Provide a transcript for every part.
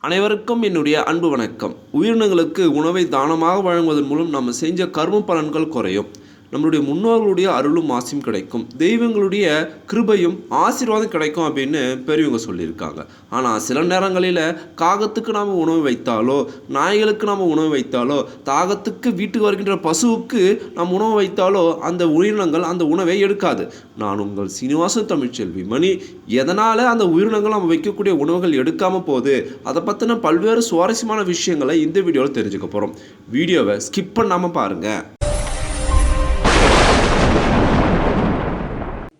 அனைவருக்கும் என்னுடைய அன்பு வணக்கம். உயிரினங்களுக்கு உணவை தானமாக வழங்குவதன் மூலம் நம்ம செஞ்ச கர்ம பலன்கள் குறையும். நம்மளுடைய முன்னோர்களுடைய அருளும் ஆசையும் கிடைக்கும். தெய்வங்களுடைய கிருபையும் ஆசீர்வாதம் கிடைக்கும் அப்படின்னு பெரியவங்க சொல்லியிருக்காங்க. ஆனால் சில நேரங்களில் காகத்துக்கு நாம் உணவு வைத்தாலோ நாய்களுக்கு நாம் உணவு வைத்தாலோ தாகத்துக்கு வீட்டுக்கு வருகின்ற பசுவுக்கு நாம் உணவு வைத்தாலோ அந்த உயிரினங்கள் அந்த உணவை எடுக்காது. நான் உங்கள் சீனிவாசன் தமிழ்ச்செல்வி மணி. எதனால் அந்த உயிரினங்கள் நம்ம வைக்கக்கூடிய உணவுகள் எடுக்காமல் போகுது? அதை பற்றின பல்வேறு சுவாரஸ்யமான விஷயங்களை இந்த வீடியோவில் தெரிஞ்சுக்க போகிறோம் வீடியோவை ஸ்கிப் பண்ணாமல் பாருங்கள்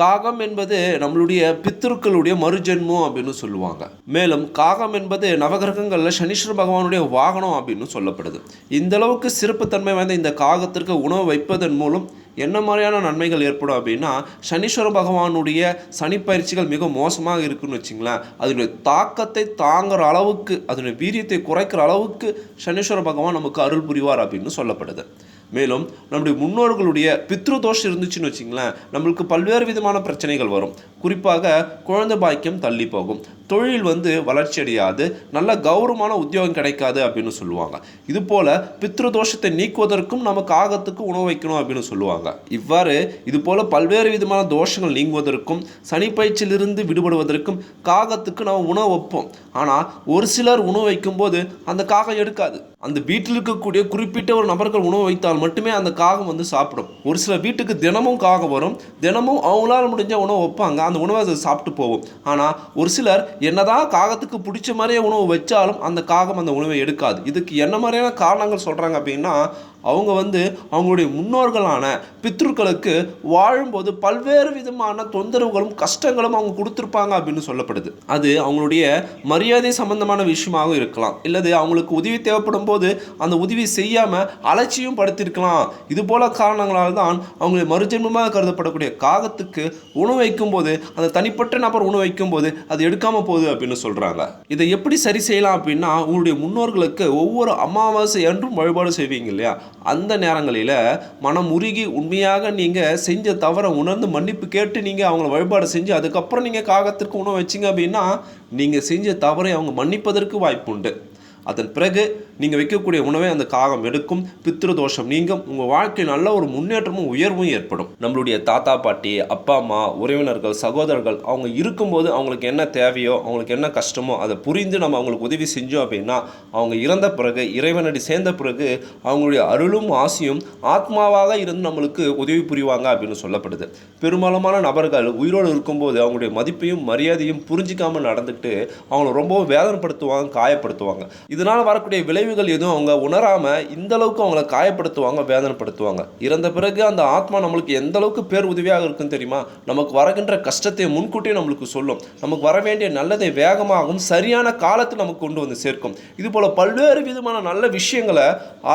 காகம் என்பது நம்மளுடைய பித்திருக்களுடைய மறுஜென்மம் அப்படின்னு சொல்லுவாங்க. மேலும் காகம் என்பது நவகிரகங்களில் சனீஸ்வர பகவானுடைய வாகனம் அப்படின்னு சொல்லப்படுது. இந்த அளவுக்கு சிறப்புத்தன்மை வாய்ந்த இந்த காகத்திற்கு உணவு வைப்பதன் மூலம் என்ன மாதிரியான நன்மைகள் ஏற்படும் அப்படின்னா சனீஸ்வர பகவானுடைய சனி பயிற்சிகள் மிக மோசமாக இருக்குன்னு வச்சுங்களேன். அதனுடைய தாக்கத்தை தாங்குற அளவுக்கு அதனுடைய வீரியத்தை குறைக்கிற அளவுக்கு சனீஸ்வர பகவான் நமக்கு அருள் புரிவார் அப்படின்னு சொல்லப்படுது. மேலும் நம்முடைய முன்னோர்களுடைய பித்ரு தோஷம் இருந்துச்சுன்னு வச்சிங்களேன் நம்மளுக்கு பல்வேறு விதமான பிரச்சனைகள் வரும். குறிப்பாக குழந்தை பாக்கியம் தள்ளி போகும். தொழில் வந்து வளர்ச்சி அடையாது நல்ல கௌரவமான உத்தியோகம் கிடைக்காது அப்படின்னு சொல்லுவாங்க. இது போல பித்ருதோஷத்தை நீக்குவதற்கும் நம்ம காகத்துக்கு உணவு வைக்கணும் அப்படின்னு சொல்லுவாங்க. இவ்வாறு இது போல பல்வேறு விதமான தோஷங்கள் நீங்குவதற்கும் சனி பயிற்சியிலிருந்து விடுபடுவதற்கும் காகத்துக்கு நம்ம உணவு வைப்போம். ஆனால் ஒரு சிலர் உணவு வைக்கும்போது அந்த காகம் எடுக்காது. அந்த வீட்டில் இருக்கக்கூடிய குறிப்பிட்ட ஒரு நபர்கள் உணவு வைத்தால் மட்டுமே அந்த காகம் வந்து சாப்பிடும். ஒரு சில வீட்டுக்கு தினமும் காகம் வரும். தினமும் அவங்களால முடிஞ்ச உணவு வைப்பாங்க. அந்த உணவை அதை சாப்பிட்டு போகும். ஆனால் ஒரு சிலர் என்னதான் காகத்துக்கு பிடிச்ச மாதிரியே உணவு வச்சாலும் அந்த காகம் அந்த உணவை எடுக்காது. இதுக்கு என்ன மாதிரியான காரணங்கள் சொல்கிறாங்க அப்படின்னா அவங்க வந்து அவங்களுடைய முன்னோர்களான பித்ருக்களுக்கு வாழும்போது பல்வேறு விதமான தொந்தரவுகளும் கஷ்டங்களும் அவங்க கொடுத்துருப்பாங்க அப்படின்னு சொல்லப்படுது. அது அவங்களுடைய மரியாதை சம்பந்தமான விஷயமாக இருக்கலாம். இல்லது அவங்களுக்கு உதவி தேவைப்படும் போது அந்த உதவி செய்யாமல் அலட்சியம் படுத்திருக்கலாம். இது போல காரணங்களால் தான் அவங்களுடைய மறுஜென்மமாக கருதப்படக்கூடிய காகத்துக்கு உணவு வைக்கும்போது அந்த தனிப்பட்ட நபர் உணவு வைக்கும்போது அது எடுக்காமல் போகுது அப்படின்னு சொல்கிறாங்க இதை எப்படி சரி செய்யலாம் அப்படின்னா உங்களுடைய முன்னோர்களுக்கு ஒவ்வொரு அமாவாசை அன்றும் வழிபாடு செய்வீங்க இல்லையா? அந்த நேரங்களில் மனம் உருகி உண்மையாக நீங்கள் செஞ்ச தவறை உணர்ந்து மன்னிப்பு கேட்டு நீங்கள் அவங்கள வழிபாடு செஞ்சு அதுக்கப்புறம் நீங்கள் காகத்திற்கு உணவு வச்சிங்க அப்படின்னா நீங்கள் செஞ்ச தவறை அவங்க மன்னிப்பதற்கு வாய்ப்பு உண்டு அதன் பிறகு நீங்கள் வைக்கக்கூடிய உணவை அந்த காகம் எடுக்கும் பித்ரு தோஷம் நீங்கும். உங்கள் வாழ்க்கை நல்ல ஒரு முன்னேற்றமும் உயர்வும் ஏற்படும். நம்மளுடைய தாத்தா பாட்டி அப்பா அம்மா உறவினர்கள் சகோதரர்கள் அவங்க இருக்கும்போது அவங்களுக்கு என்ன தேவையோ அவங்களுக்கு என்ன கஷ்டமோ அதை புரிந்து நம்ம அவங்களுக்கு உதவி செஞ்சோம் அப்படின்னா அவங்க இறந்த பிறகு இறைவனடி சேர்ந்த பிறகு அவங்களுடைய அருளும் ஆசையும் ஆத்மாவாக இருந்து நம்மளுக்கு உதவி புரிவாங்க அப்படின்னு சொல்லப்படுது. பெரும்பாலான நபர்கள் உயிரோடு இருக்கும்போது அவங்களுடைய மதிப்பையும் மரியாதையும் புரிஞ்சிக்காமல் நடந்துட்டு அவங்கள ரொம்பவும் வேதனைப்படுத்துவாங்க காயப்படுத்துவாங்க. இதனால் வரக்கூடிய விளைவுகள் எதுவும் அவங்க உணராமல் இந்த அளவுக்கு அவங்கள காயப்படுத்துவாங்க வேதனைப்படுத்துவாங்க. இறந்த பிறகு அந்த ஆத்மா நம்மளுக்கு எந்த அளவுக்கு பேர் உதவியாக இருக்குன்னு தெரியுமா? நமக்கு வரகின்ற கஷ்டத்தை முன்கூட்டியே நம்மளுக்கு சொல்லும். நமக்கு வர வேண்டிய நல்லதை வேகமாகவும் சரியான காலத்தில் நமக்கு கொண்டு வந்து சேர்க்கும். இது போல் பல்வேறு விதமான நல்ல விஷயங்களை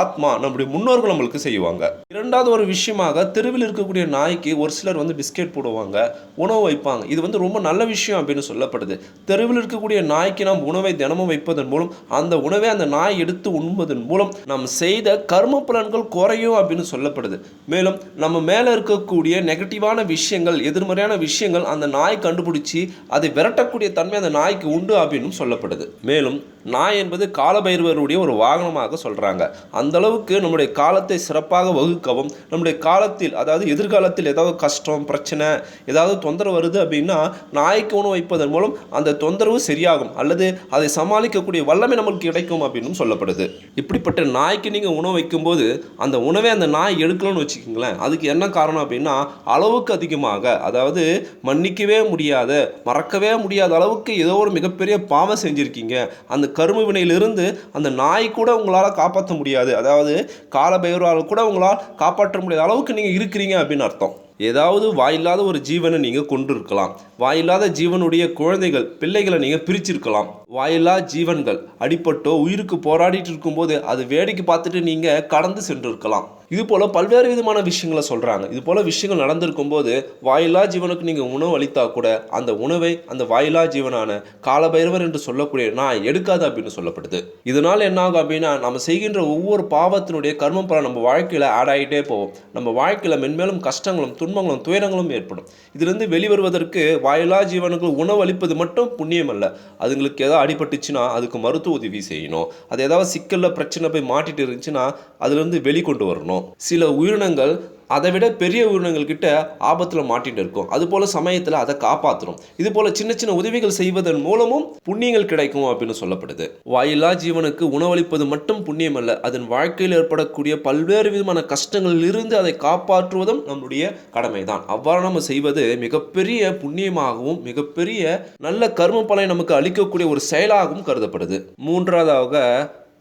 ஆத்மா நம்முடைய முன்னோர்கள் நம்மளுக்கு செய்வாங்க. இரண்டாவது ஒரு விஷயமாக தெருவில் இருக்கக்கூடிய நாய்க்கு ஒரு சிலர் வந்து பிஸ்கெட் போடுவாங்க உணவு வைப்பாங்க. இது வந்து ரொம்ப நல்ல விஷயம் அப்படின்னு சொல்லப்படுது. தெருவில் இருக்கக்கூடிய நாய்க்கு நாம் உணவை தினமும் வைப்பதன் மூலம் அந்த உணவை அந்த நாய் எடுத்து உண்பதன் மூலம் நாம் செய்த கர்ம பலன்கள் குறையும் அப்படின்னு சொல்லப்படுது. மேலும் நம்ம மேலே இருக்கக்கூடிய நெகட்டிவான விஷயங்கள் எதிர்மறையான விஷயங்கள் அந்த நாய் கண்டுபிடிச்சி அதை விரட்டக்கூடிய தன்மை அந்த நாய்க்கு உண்டு அப்படின்னு சொல்லப்படுது. மேலும் நாய் என்பது காலபைரவருடைய ஒரு வாகனமாக சொல்கிறாங்க அந்த அளவுக்கு நம்முடைய காலத்தை சிறப்பாக வகுக்கவும் நம்முடைய காலத்தில் அதாவது எதிர்காலத்தில் ஏதாவது கஷ்டம் பிரச்சனை ஏதாவது தொந்தரவு வருது அப்படின்னா நாய்க்கு உணவு வைப்பதன் மூலம் அந்த தொந்தரவு சரியாகும். அல்லது அதை சமாளிக்கக்கூடிய வல்லமை நம்மளுக்கு கிடைக்கும் அப்படின்னு சொல்லப்படுது. இப்படிப்பட்ட நாய்க்கு நீங்கள் உணவு வைக்கும்போது அந்த உணவை அந்த நாய் எடுக்கலன்னு வச்சுக்கோங்களேன். அதுக்கு என்ன காரணம் அப்படின்னா அளவுக்கு அதிகமாக அதாவது மன்னிக்கவே முடியாத மறக்கவே முடியாத அளவுக்கு ஏதோ ஒரு மிகப்பெரிய பாவம் செஞ்சுருக்கீங்க. அந்த கரும வினையிலிருந்து அந்த நாய் கூட உங்களால் காப்பாற்ற முடியாது. அதாவது காலபைரவால் கூட உங்களால் காப்பாற்ற முடியாத அளவுக்கு நீங்கள் இருக்கிறீங்க அப்படின்னு அர்த்தம். ஏதாவது வாயில்லாத ஒரு ஜீவனை நீங்கள் கொண்டு இருக்கலாம் வாயில்லாத ஜீவனுடைய குழந்தைகள் பிள்ளைகளை நீங்கள் பிரிச்சிருக்கலாம். வாயில்லா ஜீவன்கள் அடிப்பட்டோ உயிருக்கு போராடிட்டு இருக்கும்போது அது வேடிக்கை பார்த்துட்டு நீங்கள் கடந்து சென்றிருக்கலாம். இது போல் பல்வேறு விதமான விஷயங்களை சொல்கிறாங்க இது போல் விஷயங்கள் நடந்திருக்கும் போது வாயிலா ஜீவனுக்கு நீங்கள் உணவு அளித்தா கூட அந்த உணவை அந்த வாயிலா ஜீவனான காலபைரவர் என்று சொல்லக்கூடிய நான் எடுக்காது அப்படின்னு சொல்லப்படுது. இதனால் என்ன ஆகும் அப்படின்னா நம்ம செய்கின்ற ஒவ்வொரு பாவத்தினுடைய கர்மம் பல நம்ம வாழ்க்கையில் ஆட் ஆகிட்டே போவோம் நம்ம வாழ்க்கையில் மென்மேலும் கஷ்டங்களும் துன்பங்களும் துயரங்களும் ஏற்படும். இதிலிருந்து வெளிவருவதற்கு வாயிலா ஜீவனுக்கு உணவு அளிப்பது மட்டும் புண்ணியம் அல்ல. அதுங்களுக்கு ஏதாவது அடிபட்டுச்சுன்னா அதுக்கு மருத்துவ உதவி செய்யணும். அது ஏதாவது சிக்கலில் பிரச்சனை போய் மாட்டிட்டு இருந்துச்சுன்னா அதுலேருந்து வெளிக்கொண்டு வரணும். சில உயிரினங்கள் அதை விட பெரிய உயிரினங்கள் கிட்ட ஆபத்தில் மாட்டிகிட்டு இருக்கும். அதுபோல் சமயத்தில் அதை காப்பாற்றணும் இது போல் சின்ன சின்ன உதவிகள் செய்வதன் மூலமும் புண்ணியங்கள் கிடைக்கும் அப்படின்னு சொல்லப்படுது. வாயிலா ஜீவனுக்கு உணவளிப்பது மட்டும் புண்ணியம் அல்ல அதன் வாழ்க்கையில் ஏற்படக்கூடிய பல்வேறு விதமான கஷ்டங்களில் இருந்து அதை காப்பாற்றுவதும் நம்முடைய கடமை தான் அவ்வாறு நம்ம செய்வது மிகப்பெரிய புண்ணியமாகவும் மிகப்பெரிய நல்ல கர்ம பலனை நமக்கு அளிக்கக்கூடிய ஒரு செயலாகவும் கருதப்படுது. மூன்றாவதாக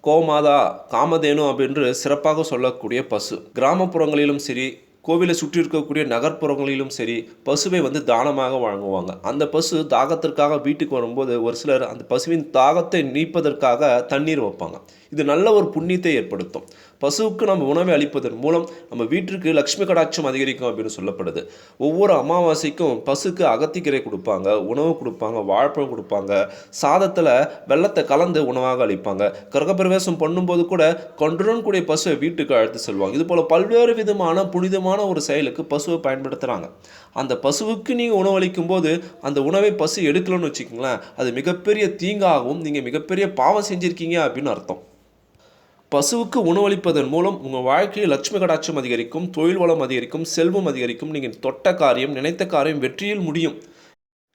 கோமாதா காமதேனு அப்படின்று சிறப்பாக சொல்லக்கூடிய பசு. கிராமப்புறங்களிலும் சரி கோவிலை சுற்றி இருக்கக்கூடிய நகர்ப்புறங்களிலும் சரி பசுவை வந்து தானமாக வழங்குவாங்க. அந்த பசு தாகத்திற்காக வீட்டுக்கு வரும்போது ஒரு சிலர் அந்த பசுவின் தாகத்தை நீப்பதற்காக தண்ணீர் வைப்பாங்க. இது நல்ல ஒரு புண்ணியத்தை ஏற்படுத்தும். பசுவுக்கு நம்ம உணவை அளிப்பதன் மூலம் நம்ம வீட்டிற்கு லக்ஷ்மி கடாட்சம் அதிகரிக்கும் அப்படின்னு சொல்லப்படுது. ஒவ்வொரு அமாவாசைக்கும் பசுக்கு அகத்திக்கீரை கொடுப்பாங்க உணவு கொடுப்பாங்க வாழைப்பழம் கொடுப்பாங்க. சாதத்தில் வெள்ளத்தை கலந்து உணவாக அளிப்பாங்க. கிரகப்பிரவேசம் பண்ணும்போது கூட கொன்றுடன் கூடிய பசுவை வீட்டுக்கு அழைத்து செல்வாங்க. இது போல் பல்வேறு விதமான புனிதமான ஒரு செயலுக்கு பசுவை பயன்படுத்துகிறாங்க அந்த பசுவுக்கு நீங்கள் உணவளிக்கும் போது அந்த உணவை பசு எடுக்கலன்னு வச்சுக்கோங்களேன் அது மிகப்பெரிய தீங்காகவும் நீங்கள் மிகப்பெரிய பாவம் செஞ்சுருக்கீங்க அப்படின்னு அர்த்தம். பசுவுக்கு உணவளிப்பதன் மூலம் உங்கள் வாழ்க்கையில் லட்சுமி கடாட்சம் அதிகரிக்கும் தொழில் வளம் அதிகரிக்கும் செல்வம் அதிகரிக்கும் நீங்கள் தொட்ட காரியம் நினைத்த காரியம் வெற்றியில் முடியும்.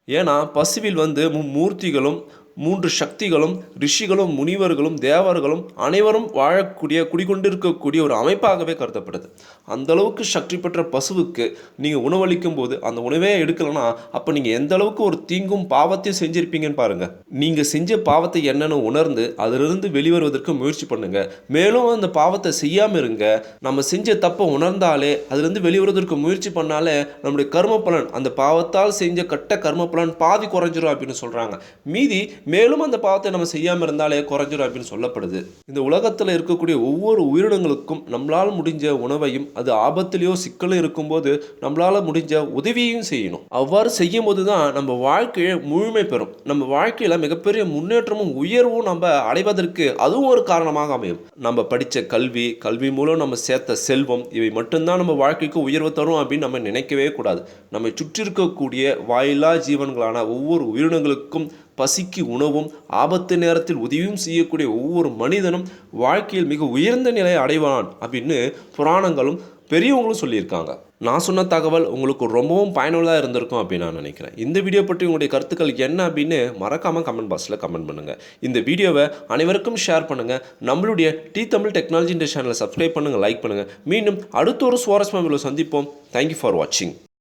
ஏன்னா பசுவில் வந்து மும்மூர்த்திகளும் மூன்று சக்திகளும் ரிஷிகளும் முனிவர்களும் தேவர்களும் அனைவரும் வாழக்கூடிய குடிகொண்டிருக்கக்கூடிய ஒரு அமைப்பாகவே கருதப்படுது. அந்த அளவுக்கு சக்தி பெற்ற பசுவுக்கு நீங்கள் உணவளிக்கும் போது அந்த உணவே எடுக்கலைன்னா அப்போ நீங்கள் எந்த அளவுக்கு ஒரு தீங்கும் பாவத்தையும் செஞ்சிருப்பீங்கன்னு பாருங்கள் நீங்கள் செஞ்ச பாவத்தை என்னன்னு உணர்ந்து அதிலிருந்து வெளிவருவதற்கு முயற்சி பண்ணுங்க. மேலும் அந்த பாவத்தை செய்யாமல் இருங்க. நம்ம செஞ்ச தப்பை உணர்ந்தாலே அதிலிருந்து வெளிவருவதற்கு முயற்சி பண்ணாலே நம்முடைய கர்ம பலன் அந்த பாவத்தால் செஞ்ச கட்ட கர்ம பலன் பாதி குறைஞ்சிரும் அப்படின்னு சொல்கிறாங்க மீதி மேலும் அந்த பாவத்தை நம்ம செய்யாமல் இருந்தாலே குறைஞ்சிடும் அப்படின்னு சொல்லப்படுது. இந்த உலகத்தில் இருக்கக்கூடிய ஒவ்வொரு உயிரினங்களுக்கும் நம்மளால் முடிஞ்ச உணவையும் அது ஆபத்திலேயோ சிக்கலும் இருக்கும்போது நம்மளால் முடிஞ்ச உதவியையும் செய்யணும். அவ்வாறு செய்யும் போது தான் நம்ம வாழ்க்கையை முழுமை பெறும். நம்ம வாழ்க்கையில் மிகப்பெரிய முன்னேற்றமும் உயர்வும் நம்ம அடைவதற்கு அதுவும் ஒரு காரணமாக அமையும். நம்ம படித்த கல்வி கல்வி மூலம் நம்ம சேர்த்த செல்வம் இவை மட்டும்தான் நம்ம வாழ்க்கைக்கு உயர்வு தரும் அப்படின்னு நம்ம நினைக்கவே கூடாது. நம்மை சுற்றி இருக்கக்கூடிய வாயிலா ஜீவன்களான ஒவ்வொரு உயிரினங்களுக்கும் பசிக்கு உணவும் ஆபத்து நேரத்தில் உதவியும் செய்யக்கூடிய ஒவ்வொரு மனிதனும் வாழ்க்கையில் மிக உயர்ந்த நிலையை அடைவான் அப்படின்னு புராணங்களும் பெரியவங்களும் சொல்லியிருக்காங்க. நான் சொன்ன தகவல் உங்களுக்கு ரொம்பவும் பயனுள்ளதாக இருந்திருக்கும் அப்படின்னு நான் நினைக்கிறேன். இந்த வீடியோ பற்றி உங்களுடைய கருத்துக்கள் என்ன அப்படின்னு மறக்காமல் கமெண்ட் பாக்ஸில் கமெண்ட் பண்ணுங்கள் இந்த வீடியோவை அனைவருக்கும் ஷேர் பண்ணுங்கள் நம்மளுடைய டி தமிழ் டெக்னாலஜி இந்த சேனலை சப்ஸ்கிரைப் பண்ணுங்கள் லைக் பண்ணுங்கள் மீண்டும் அடுத்த ஒரு சுவாரஸ்யமாக வீடியோவில் சந்திப்போம். தேங்க்யூ ஃபார் வாட்சிங்